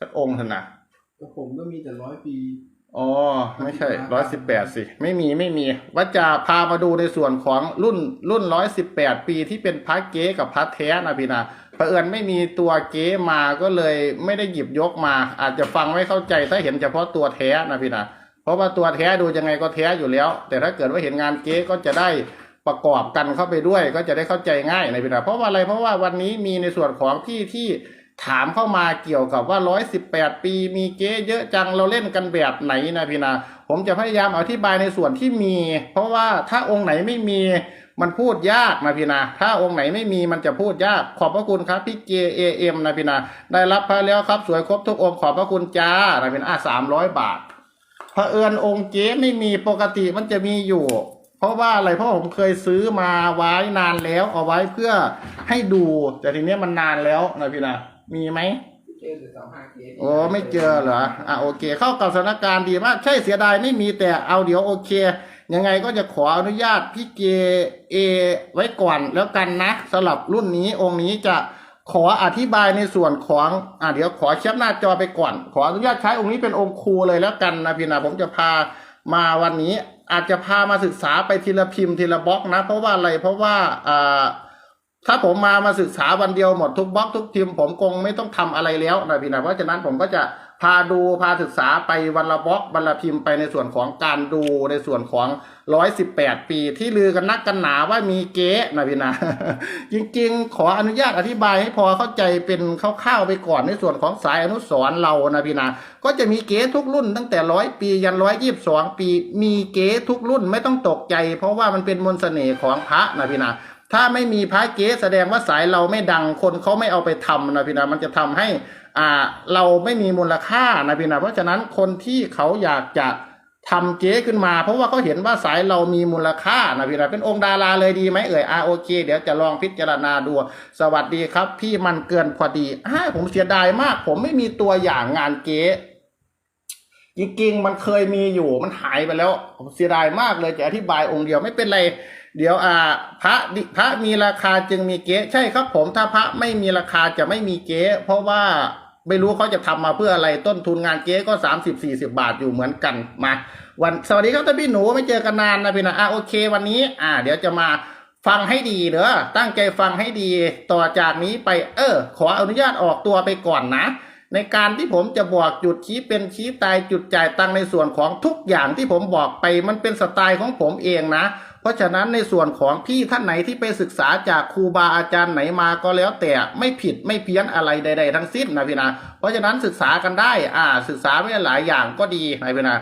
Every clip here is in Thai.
สักองค์เถอะนะแต่ผมก็มีแต่ร้อยปีอ๋อไม่ใช่ร้อยสิบแปดสิ ไม่มีไม่มีว่าจะพามาดูในส่วนของรุ่นรุ่นร้อยสิบแปดปีที่เป็นพระเก๊กับพระแท้นะพี่นะเผอิญไม่มีตัวเก๊มาก็เลยไม่ได้หยิบยกมา อาจจะฟังไม่เข้าใจถ้าเห็นเฉพาะตัวแท้นะพี่นะเพราะว่าตัวแท้ดูยังไงก็แท้อยู่แล้ว แต่ถ้าเกิดว่าเห็นงานเก๊ก็จะได้ประกอบกันเข้าไปด้วย ก็จะได้เข้าใจง่ายนะพี่นะเพราะว่าอะไรเพราะว่าวันนี้มีในส่วนของที่ที่ ถามเข้ามาเกี่ยวกับว่า 118 ปีมีเก๊เยอะจังเราเล่นกันแบบไหนนะพี่นะผมจะพยายามอธิบายในส่วนที่มี เพราะว่าถ้าองค์ไหนไม่มีมันพูดยากนะพี่นะถ้าองค์ไหนไม่มีมันจะพูดยาก ขอบพระคุณครับพี่เจเอเอ็มนะพี่นะได้รับพระแล้วครับ สวยครบทุกองค์ขอบพระคุณจ้านะพี่นะอะสามร้อยบาทเผอิญองค์เก๊ไม่มีปกติมันจะมีอยู่ เพราะว่าอะไรเพราะผมเคยซื้อมาไว้นานแล้วเอาไว้เพื่อให้ดู แต่ทีเนี้ยมันนานแล้วนะพี่นะ มีไหมเจอแต่สองห้าเคสโอ้ไม่เจอเหรออะโอเค เข้ากับสถานการณ์ดีมากใช่เสียดายไม่มีแต่เอาเดี๋ยวโอเค ยังไงก็จะขออนุญาตพี่เจเอไว้ก่อนแล้วกันนะสำหรับรุ่นนี้องค์นี้จะขออธิบายในส่วนของอะเดี๋ยวขอแคปหน้าจอไปก่อน ขออนุญาตใช้องค์นี้เป็นองค์ครูเลยแล้วกันนะพี่นะผมจะพามาวันนี้อาจจะพามาศึกษาไปทีละพิมพ์ทีละบล็อกนะ เพราะว่าอะไรเพราะว่าอ่า ถ้าผมมามาศึกษาวันเดียวหมดทุกบล็อกทุกทีมผมคงไม่ต้องทำอะไรแล้วนะพี่นะเพราะฉะนั้นผมก็จะพาดูพาศึกษาไปวันละบล็อกวันละพิมพ์ไปในส่วนของการดูในส่วนของร้อยสิบแปดปี ที่ลือกันนักกันหนาว่ามีเก๊นะพี่นะจริงๆ ขออนุญาตอธิบายให้พอเข้าใจเป็นคร่าวๆไปก่อนในส่วนของสายอนุสร์เรานะพี่นะก็จะมีเก๊ทุกรุ่นตั้งแต่ร้อยปียันร้อยยี่สิบสองปี มีเก๊ทุกรุ่นไม่ต้องตกใจ เพราะว่ามันเป็นมนต์เสน่ห์ของพระนะพี่นะ ถ้าไม่มีพระเก๊แสดงว่าสายเราไม่ดังคนเขาไม่เอาไปทำนะพี่นะมันจะทำให้อ่าเราไม่มีมูลค่านะพี่นะเพราะฉะนั้นคนที่เขาอยากจะทำเก๊ขึ้นมา เพราะว่าเขาเห็นว่าสายเรามีมูลค่านะพี่นะเป็นองค์ดาราเลยดีไหมเอ่ยอ่าโอเค เดี๋ยวจะลองพิจารณาดู สวัสดีครับ พี่มันเกินพอดีอ่าผมเสียดายมาก ผมไม่มีตัวอย่างงานเก๊จริงๆมันเคยมีอยู่มันหายไปแล้วผมเสียดายมากเลยจะอธิบายองค์เดียวไม่เป็นไร เดี๋ยวอ่าพระดิพระมีราคาจึงมีเก๊ใช่ครับผมถ้าพระไม่มีราคาจะไม่มีเก๊เพราะว่าไม่รู้เขาจะทำมาเพื่ออะไรต้นทุนงานเก๊ก็สามสิบสี่สิบาทอยู่เหมือนกันมาวันสวัสดีครับท่านพี่หนูไม่เจอกันนานนะพี่นะอะโอเค วันนี้ อ่า เดี๋ยวจะมาฟังให้ดีเด้อตั้งใจฟังให้ดีต่อจากนี้ไปเออ ขออนุญาตออกตัวไปก่อนนะ ในการที่ผมจะบอกจุดชี้เป็นชี้ตายจุดจ่ายตังในส่วนของทุกอย่างที่ผมบอกไป มันเป็นสไตล์ของผมเองนะ เพราะฉะนั้นในส่วนของพี่ท่านไหนที่ไปศึกษาจากครูบาอาจารย์ไหนมาก็แล้วแต่ไม่ผิดไม่เพี้ยนอะไรใด ๆ ทั้งสิ้นนะพี่นะเพราะฉะนั้นศึกษากันได้อ่าศึกษาไว้หลายอย่างก็ดีนะพี่นะ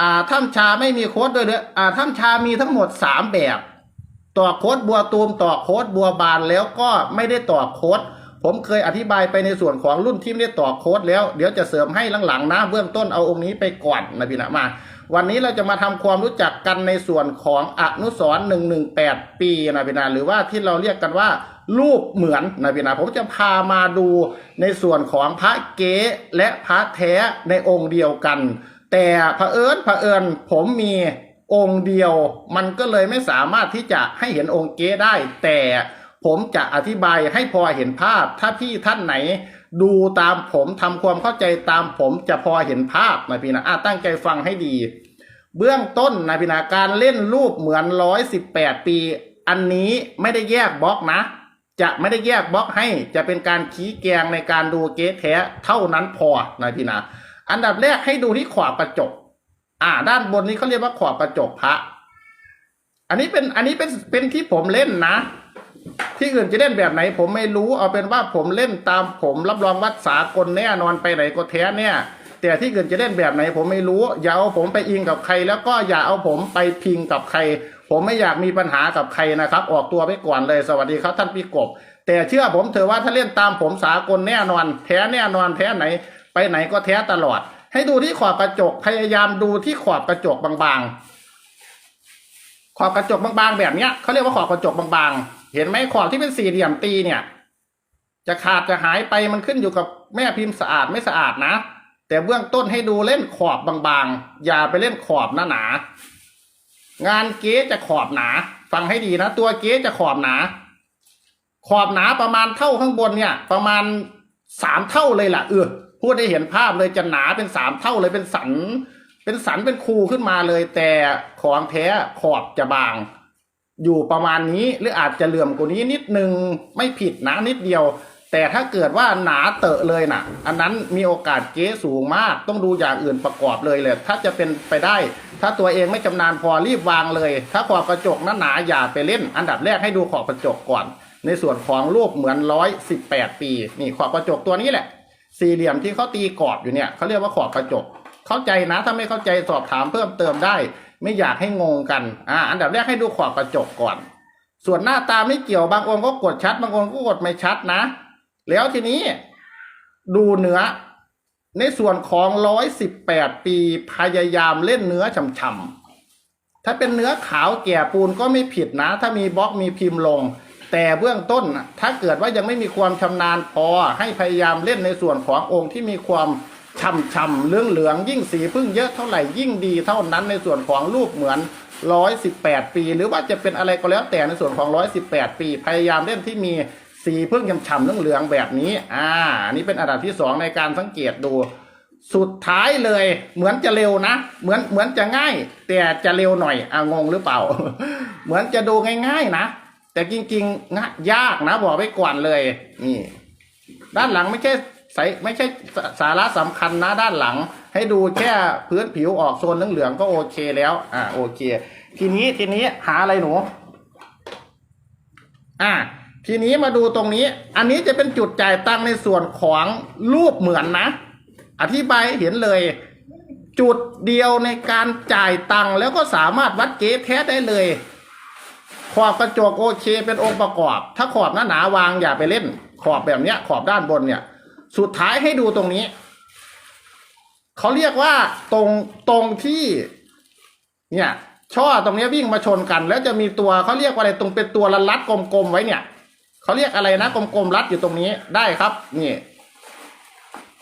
อ่าถ้ำชาไม่มีโค้ดด้วยเด้ออ่าถ้ำชามีทั้งหมดสามแบบต่อโค้ดบัวตูมต่อโค้ดบัวบานแล้วก็ไม่ได้ต่อโค้ดผมเคยอธิบายไปในส่วนของรุ่นที่ไม่ได้ต่อโค้ดแล้วเดี๋ยวจะเสริมให้หลังๆนะเบื้องต้นเอาองค์นี้ไปก่อนนะพี่นะมา วันนี้เราจะมาทำความรู้จักกันในส่วนของอนุสรณ์118ปีนะพี่นะหรือว่าที่เราเรียกกันว่ารูปเหมือนนะพี่นะผมจะพามาดูในส่วนของพระเก๊และพระแท้ในองค์เดียวกัน แต่เผอิญเผอิญผมมีองค์เดียว มันก็เลยไม่สามารถที่จะให้เห็นองค์เก๊ได้ แต่ผมจะอธิบายให้พอเห็นภาพถ้าพี่ท่านไหน ดูตามผมทำความเข้าใจตามผมจะพอเห็นภาพนะพี่นะอะตั้งใจฟังให้ดี เบื้องต้นนะพี่นะการเล่นรูปเหมือนร้อยสิบแปดปี อันนี้ไม่ได้แยกบล็อกนะ จะไม่ได้แยกบล็อกให้จะเป็นการขี้แกงในการดูเก๊แท้เท่านั้นพอนะพี่นะอันดับแรกให้ดูที่ขอบกระจก อ่า ด้านบนนี้เขาเรียกว่าขอบกระจกพระอันนี้เป็นอันนี้เป็นเป็นที่ผมเล่นนะ ที่อื่นจะเล่นแบบไหนผมไม่รู้เอาเป็นว่าผมเล่นตามผมรับรองวัดสากลแน่นอนไปไหนก็แท้เนี่ยแต่ที่อื่นจะเล่นแบบไหนผมไม่รู้ อย่าเอาผมไปอิงกับใคร แล้วก็อย่าเอาผมไปพิงกับใคร ผมไม่อยากมีปัญหากับใครนะครับ ออกตัวไปก่อนเลยสวัสดีครับท่านพี่กบ แต่เชื่อผมเถอะว่าถ้าเล่นตามผมสากลแน่นอน แท้แน่นอนแท้ไหน ไปไหนก็แท้ตลอด ให้ดูที่ขอบกระจกพยายามดูที่ขอบกระจกบางๆ ขอบกระจกบางๆ แบบเนี้ยเขาเรียกว่าขอบกระจกบางๆ เห็นไหมขอบที่เป็นสี่เหลี่ยมตีเนี่ย จะขาดจะหายไปมันขึ้นอยู่กับแม่พิมพ์สะอาดไม่สะอาดนะ แต่เบื้องต้นให้ดูเล่นขอบบางๆ อย่าไปเล่นขอบหนาๆงานเก๊จะขอบหนา ฟังให้ดีนะ ตัวเก๊จะขอบหนา ขอบหนาประมาณเท่าข้างบนเนี่ย ประมาณสามเท่าเลยล่ะเออพูดให้เห็นภาพเลยจะหนาเป็นสามเท่าเลยเป็นสัน เป็นสันเป็นคูขึ้นมาเลย แต่ของแท้ขอบจะบาง อยู่ประมาณนี้หรืออาจจะเหลื่อมกว่านี้นิดนึงไม่ผิดนะนิดเดียว แต่ถ้าเกิดว่าหนาเตอะเลยนะอันนั้นมีโอกาสเก๊สูงมาก ต้องดูอย่างอื่นประกอบเลยเลย ถ้าจะเป็นไปได้ ถ้าตัวเองไม่ชำนาญพอรีบวางเลย ถ้าขอบกระจกนั้นหนาอย่าไปเล่น อันดับแรกให้ดูขอบกระจกก่อน ในส่วนของรูปเหมือนร้อยสิบแปดปีนี่ขอบกระจกตัวนี้แหละ สี่เหลี่ยมที่เขาตีกรอบอยู่เนี่ยเขาเรียกว่าขอบกระจก เข้าใจนะถ้าไม่เข้าใจสอบถามเพิ่มเติมได้ ไม่อยากให้งงกัน อ่า อันดับแรกให้ดูขอบกระจกก่อน ส่วนหน้าตาไม่เกี่ยวบางองค์ก็กดชัด บางองค์ก็กดไม่ชัดนะ แล้วทีนี้ดูเนื้อ ในส่วนของร้อยสิบแปดปีพยายามเล่นเนื้อฉ่ำๆถ้าเป็นเนื้อขาวแก่ปูนก็ไม่ผิดนะ ถ้ามีบล็อกมีพิมพ์ลง แต่เบื้องต้นถ้าเกิดว่ายังไม่มีความชำนาญพอให้พยายามเล่นในส่วนขององค์ที่มีความ ช่ำๆเหลืองยิ่งสีพึ่งเยอะเท่าไหร่ยิ่งดีเท่านั้นในส่วนของรูปเหมือนร้อยสิบแปดปี หรือว่าจะเป็นอะไรก็แล้วแต่ในส่วนของร้อยสิบแปดปี พยายามเล่นที่มีสีพึ่งฉ่ำๆเหลืองแบบนี้ อ่านนี้เป็นอันดับที่สองในการสังเกตดู สุดท้ายเลย เหมือนจะเร็วนะ เหมือนเหมือนจะง่าย แต่จะเร็วหน่อยอะงงหรือเปล่า เหมือนจะดูง่าย ๆนะแต่จริงๆนะยากนะบอกไว้ก่อนเลยนี่ด้านหลังไม่ใช่ ใสไม่ใช่สาระสำคัญนะด้านหลัง ให้ดูแค่พื้นผิวออกโซนเหลืองๆก็โอเคแล้ว อ่าโอเค ทีนี้ทีนี้หาอะไรหนู อ่า ทีนี้มาดูตรงนี้ อันนี้จะเป็นจุดจ่ายตังในส่วนของรูปเหมือนนะ อธิบายเห็นเลย จุดเดียวในการจ่ายตังแล้วก็สามารถวัดเก๊แท้ได้เลยขอบกระจกโอเคเป็นองค์ประกอบ ถ้าขอบหน้าหนาวางอย่าไปเล่น ขอบแบบเนี้ย ขอบด้านบนเนี่ย สุดท้ายให้ดูตรงนี้ เขาเรียกว่าตรงตรงที่ เนี่ยช่อตรงนี้วิ่งมาชนกัน แล้วจะมีตัวเขาเรียกว่าอะไรตรงเป็นตัวละลัดกลมๆไว้เนี่ยเขาเรียกอะไรนะกลมๆรัดอยู่ตรงนี้ได้ครับนี่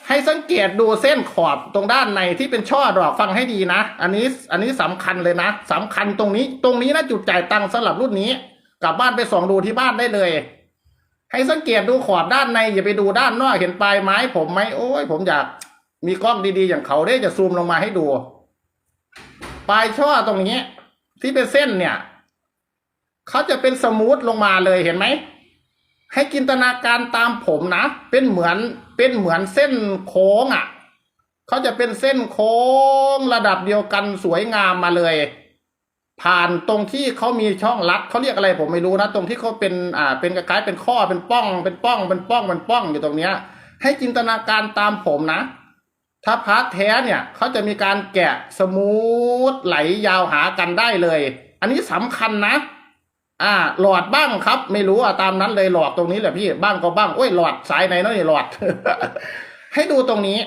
ให้สังเกตดูเส้นขอบตรงด้านในที่เป็นช่อดอกฟังให้ดีนะ อันนี้อันนี้สำคัญเลยนะสำคัญตรงนี้ ตรงนี้นะจุดจ่ายตังค์สำหรับรุ่นนี้ กลับบ้านไปส่องดูที่บ้านได้เลย ให้สังเกตดูขอบด้านในอย่าไปดูด้านนอกเห็นปลายไม้ผมไหมโอ้ยผมอยากมีกล้องดีๆ อย่างเขาได้จะซูมลงมาให้ดู ปลายช่อตรงนี้ ที่เป็นเส้นเนี่ยเขาจะเป็นสมูทลงมาเลยเห็นไหมให้จินตนาการตามผมนะเป็นเหมือนเป็นเหมือนเส้นโค้งอะ่ะเขาจะเป็นเส้นโค้งระดับเดียวกันสวยงามมาเลย ผ่านตรงที่เขามีช่องลัดเขาเรียกอะไรผมไม่รู้นะ ตรงที่เขาเป็นอ่าเป็นคล้ายเป็นข้อเป็นป้องเป็นป้องเป็นป้องเป็นป้องอยู่ตรงเนี้ย ให้จินตนาการตามผมนะ ถ้าพาร์ทแท้เนี่ยเขาจะมีการแกะสมูทไหลยาวหากันได้เลย อันนี้สำคัญนะ อ่า หลอดบ้างครับ ไม่รู้อะตามนั้นเลยหลอดตรงนี้แหละพี่บ้างก็บ้างโอ้ยหลอดสายไหนเนาะนี่หลอด ให้ดูตรงนี้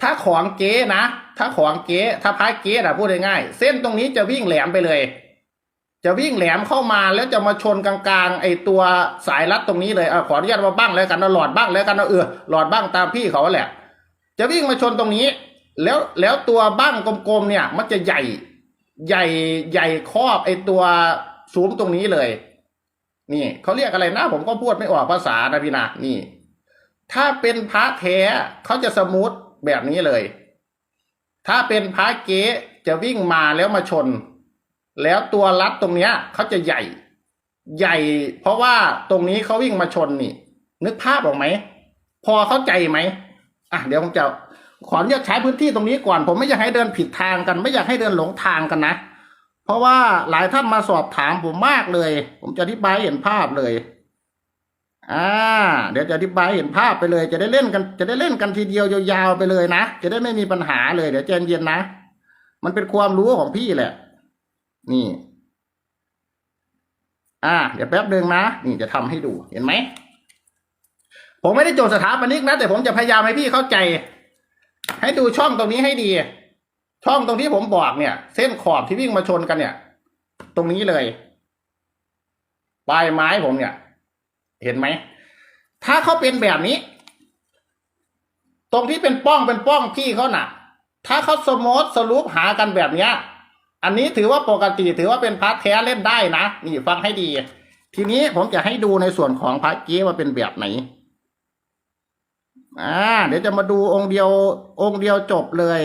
ถ้าของเก๊นะ ถ้าของเก๊ถ้าพายเก๊อะพูดง่ายๆเส้นตรงนี้จะวิ่งแหลมไปเลย จะวิ่งแหลมเข้ามาแล้วจะมาชนกลางๆไอตัวสายรัดตรงนี้เลยอขออนุญาตมาบ้างแล้วกันนะหลอดบ้างแล้วกันนะเออหลอดบ้างตามพี่เขาแหละ จะวิ่งมาชนตรงนี้ แล้วแล้วตัวบ้างกลมๆเนี่ย มันจะใหญ่ใหญ่ใหญ่ครอบไอตัวสูงตรงนี้เลย นี่เขาเรียกอะไรนะผมก็พูดไม่ออกภาษานะพี่นะนี่ ถ้าเป็นพระแท้เขาจะสมูท แบบนี้เลย ถ้าเป็นพระเก๊จะวิ่งมาแล้วมาชน แล้วตัวรัดตรงเนี้ยเขาจะใหญ่ ใหญ่ เพราะว่าตรงนี้เขาวิ่งมาชนนี่ นึกภาพออกไหม พอเข้าใจไหมอะเดี๋ยวผมจะขออนุญาตใช้พื้นที่ตรงนี้ก่อน ผมไม่อยากให้เดินผิดทางกัน ไม่อยากให้เดินหลงทางกันนะ เพราะว่าหลายท่านมาสอบถามผมมากเลย ผมจะอธิบายเห็นภาพเลย อ่า เดี๋ยวจะอธิบายเห็นภาพไปเลย จะได้เล่นกัน จะได้เล่นกันทีเดียวยาวๆไปเลยนะ จะได้ไม่มีปัญหาเลย เดี๋ยวใจเย็นนะ มันเป็นความรู้ของพี่แหละ นี่ อ่า เดี๋ยวแป๊บหนึ่งนะ นี่จะทำให้ดู เห็นไหม ผมไม่ได้โจทย์สถาปนิกนะ แต่ผมจะพยายามให้พี่เข้าใจ ให้ดูช่องตรงนี้ให้ดี ช่องตรงที่ผมบอกเนี่ย เส้นขอบที่วิ่งมาชนกันเนี่ย ตรงนี้เลย ปลายไม้ผมเนี่ย เห็นไหม ถ้าเขาเป็นแบบนี้ ตรงที่เป็นป้องเป็นป้องพี่เขาน่ะ ถ้าเขาสมมติสรุปหากันแบบเนี้ย อันนี้ถือว่าปกติถือว่าเป็นพาร์ทแท้เล่นได้นะ นี่ฟังให้ดี ทีนี้ผมจะให้ดูในส่วนของพาร์ทเก้ว่าเป็นแบบไหนอ่าเดี๋ยวจะมาดูองค์เดียว องค์เดียวจบเลย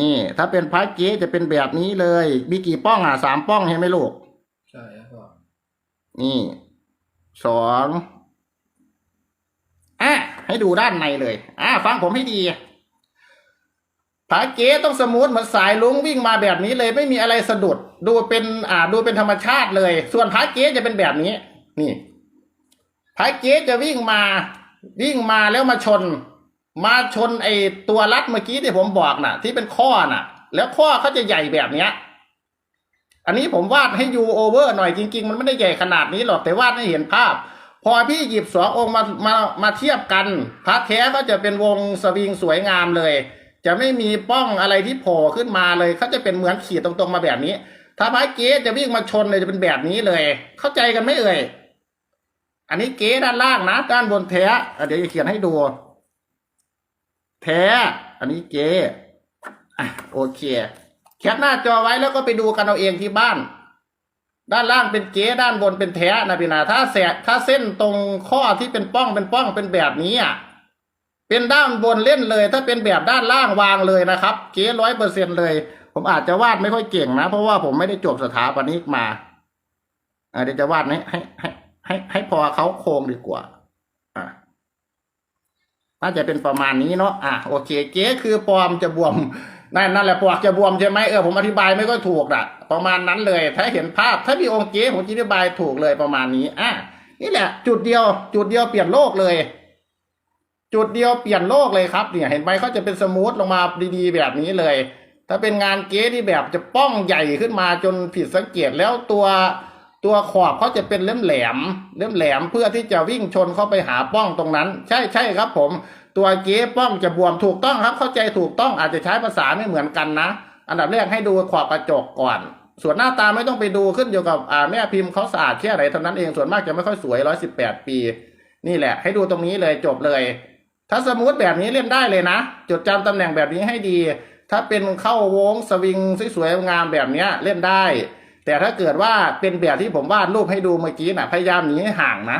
นี่ ถ้าเป็นพระเก๊จะเป็นแบบนี้เลย มีกี่ป้องอะสามป้องใช่ไหมลูก ใช่ครับพ่อนี่ สองอะให้ดูด้านในเลย อะฟังผมให้ดีผาเก๋ต้องสมูทเหมือนสายลุงวิ่งมาแบบนี้เลย ไม่มีอะไรสะดุด ดูเป็นอ่า ดูเป็นธรรมชาติเลย ส่วนผาเก๋จะเป็นแบบนี้ นี่ผาเก๋จะวิ่งมา วิ่งมาแล้วมาชน มาชนไอตัวรัดเมื่อกี้ที่ผมบอกน่ะ ที่เป็นข้อน่ะ แล้วข้อเขาจะใหญ่แบบเนี้ย อันนี้ผมวาดให้ยูโอเวอร์หน่อยจริง ๆ มันไม่ได้ใหญ่ขนาดนี้หรอกแต่วาดให้เห็นภาพ พอพี่หยิบสององค์มามามาเทียบกันพระแท้ก็จะเป็นวงสวิงสวยงามเลย จะไม่มีป้องอะไรที่โผล่ขึ้นมาเลยเขาจะเป็นเหมือนขีดตรงๆมาแบบนี้ ถ้าพระเก๊จะวิ่งมาชนเลยจะเป็นแบบนี้เลย เข้าใจกันไหมเอ่ยอันนี้เก๊ด้านล่างนะ ด้านบนแท้อะเดี๋ยวจะเขียนให้ดู แท้ อันนี้เก๊อะโอเค แคปหน้าจอไว้แล้วก็ไปดูกันเอาเองที่บ้าน ด้านล่างเป็นเก๊ด้านบนเป็นแท้นะพี่นาถ้าแสกถ้าเส้นตรงข้อที่เป็นป้องเป็นป้องเป็นแบบนี้อะเป็นด้านบนเล่นเลย ถ้าเป็นแบบด้านล่างวางเลยนะครับ เก๊ร้อยเปอร์เซ็นเลย ผมอาจจะวาดไม่ค่อยเก่งนะ เพราะว่าผมไม่ได้จบสถาปนิกมาอะเดี๋ยวจะวาดให้ให้ให้ให้ให้พอเขาโครงดีกว่า อะน่าจะเป็นประมาณนี้เนาะอะโอเค เก๊คือปลอมจะบวม นั่นนั่นแหละปวกจะบวมใช่ไหมเออผมอธิบายไม่ก็ถูกอะประมาณนั้นเลย ถ้าเห็นภาพถ้ามีองค์เก๊ผมอธิบายถูกเลยประมาณนี้อะนี่แหละ จุดเดียว จุดเดียวเปลี่ยนโลกเลย จุดเดียวเปลี่ยนโลกเลยครับเนี่ยเห็นไหมเขาจะเป็นสมูทลงมาดีๆแบบนี้เลย ถ้าเป็นงานเก๊ที่แบบจะป้องใหญ่ขึ้นมาจนผิดสังเกตแล้วตัวตัวขอบเขาจะเป็นเล่มแหลมเล่มแหลมเพื่อที่จะวิ่งชนเข้าไปหาป้องตรงนั้น ใช่ใช่ครับผม ตัวเก๊ป้องจะบวมถูกต้องครับ เข้าใจถูกต้องอาจจะใช้ภาษาไม่เหมือนกันนะ อันดับแรกให้ดูขอบกระจกก่อน ส่วนหน้าตาไม่ต้องไปดูขึ้นอยู่กับอ่าแม่พิมพ์เขาสะอาดแค่ไหนเท่านั้นเองส่วนมากจะไม่ค่อยสวยร้อยสิบแปดปี นี่แหละ ให้ดูตรงนี้เลยจบเลย ถ้าสมูทแบบนี้เล่นได้เลยนะ จดจำตำแหน่งแบบนี้ให้ดี ถ้าเป็นเข้าวงสวิงสวยๆงามแบบเนี้ยเล่นได้ แต่ถ้าเกิดว่าเป็นแบบที่ผมวาดรูปให้ดูเมื่อกี้นะพยายามหนีให้ห่างนะ